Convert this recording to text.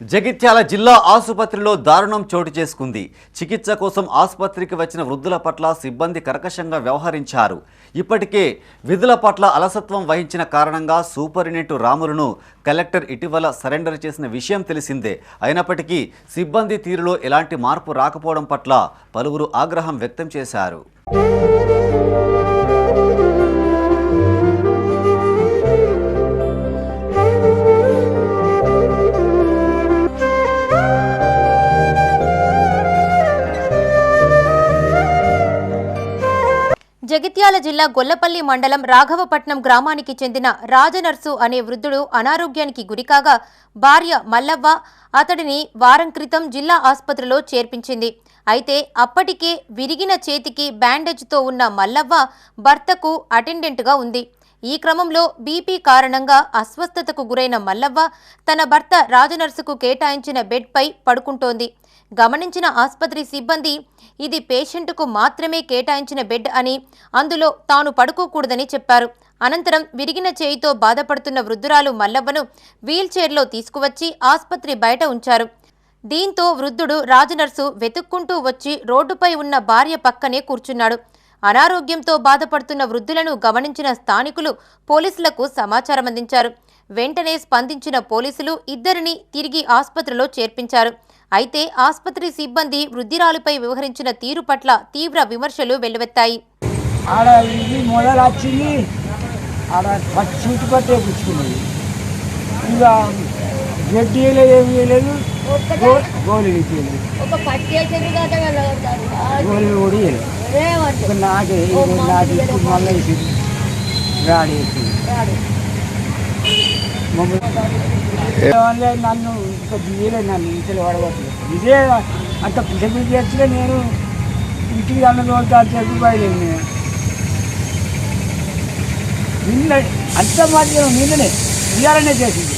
జగిత్యాల జిల్లా ఆసుపత్రిలో దారుణం చోటు చేసుకుంది. చికిత్స కోసం ఆసుపత్రికి వచ్చిన వృద్ధుల పట్ల సిబ్బంది కర్కశంగా వ్యవహరించారు. ఇప్పటికే విధుల పట్ల అలసత్వం వహించిన కారణంగా సూపరింటెండెంట్ రాములను కలెక్టర్ ఇటీవల సరెండర్ చేసిన విషయం తెలిసిందే. అయినప్పటికీ సిబ్బంది తీరులో ఎలాంటి మార్పు రాకపోవడం పట్ల పలువురు ఆగ్రహం వ్యక్తం చేశారు. జగిత్యాల జిల్లా గొల్లపల్లి మండలం రాఘవపట్నం గ్రామానికి చెందిన రాజనర్సు అనే వృద్ధుడు అనారోగ్యానికి గురికాగా భార్య మల్లవ్వ అతడిని వారం క్రితం జిల్లా ఆసుపత్రిలో చేర్పించింది. అయితే అప్పటికే విరిగిన చేతికి బ్యాండేజ్తో ఉన్న మల్లవ్వ భర్తకు అటెండెంట్గా ఉంది. ఈ క్రమంలో బీపీ కారణంగా అస్వస్థతకు గురైన మల్లవ్వ తన భర్త రాజనర్సుకు కేటాయించిన బెడ్పై పడుకుంటోంది. గమనించిన ఆసుపత్రి సిబ్బంది ఇది పేషెంట్కు మాత్రమే కేటాయించిన బెడ్ అని అందులో తాను పడుకోకూడదని చెప్పారు. అనంతరం విరిగిన చేయితో బాధపడుతున్న వృద్ధురాలు మల్లవ్వను వీల్చైర్లో తీసుకువచ్చి ఆసుపత్రి బయట ఉంచారు. దీంతో వృద్ధుడు రాజనర్సు వెతుక్కుంటూ వచ్చి రోడ్డుపై ఉన్న భార్య పక్కనే కూర్చున్నాడు. అనారోగ్యంతో బాధపడుతున్న వృద్ధులను గమనించిన స్థానికులు పోలీసులకు సమాచారం అందించారు. వెంటనే స్పందించిన పోలీసులు ఇద్దరిని తిరిగి ఆసుపత్రిలో చేర్పించారు. అయితే ఆసుపత్రి సిబ్బంది వృద్ధిరాలుపై వ్యవహరించిన తీరు పట్ల తీవ్ర విమర్శలు వెల్లువెత్తాయి. గోళీలు నాకే ఇప్పుడు మళ్ళీ వేసింది రాడి. వేసింది మమ్మల్ని నన్ను ఇంకా తీయలేదు నన్ను ఇంట్లో పడవట్లేదు ఇదే అంత పిల్ల చేస్తే నేను ఇంటికి అన్న తోలుతా చెప్పి బయలుదేరి నేను. నిన్న అంత మాత్రం నిన్ననే ఇయ్యాలనే చేసింది.